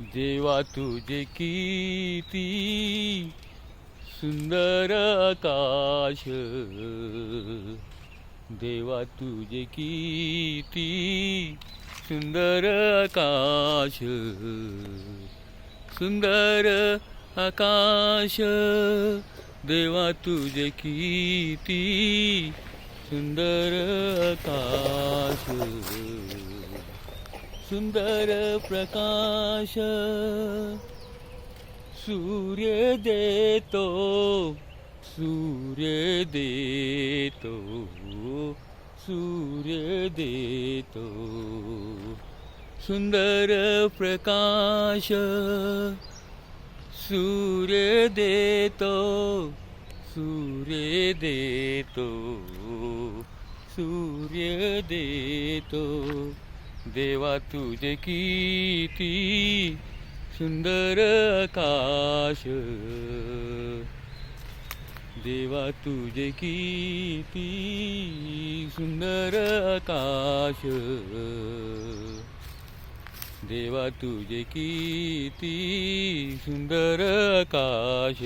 देवा तुझे किती सुंदर आकाश. देवा तुझे किती सुंदर आकाश. सुंदर आकाश. देवा तुझे किती सुंदर आकाश. सुंदर प्रकाश सूर्य देतो सूर्य देतो सूर्य देतो सुंदर प्रकाश सूर्य देतो सूर्य देतो सूर्य देतो देवा तुझे किती सुंदर आकाश. देवा तुझे किती सुंदर आकाश. देवा तुझे किती सुंदर आकाश.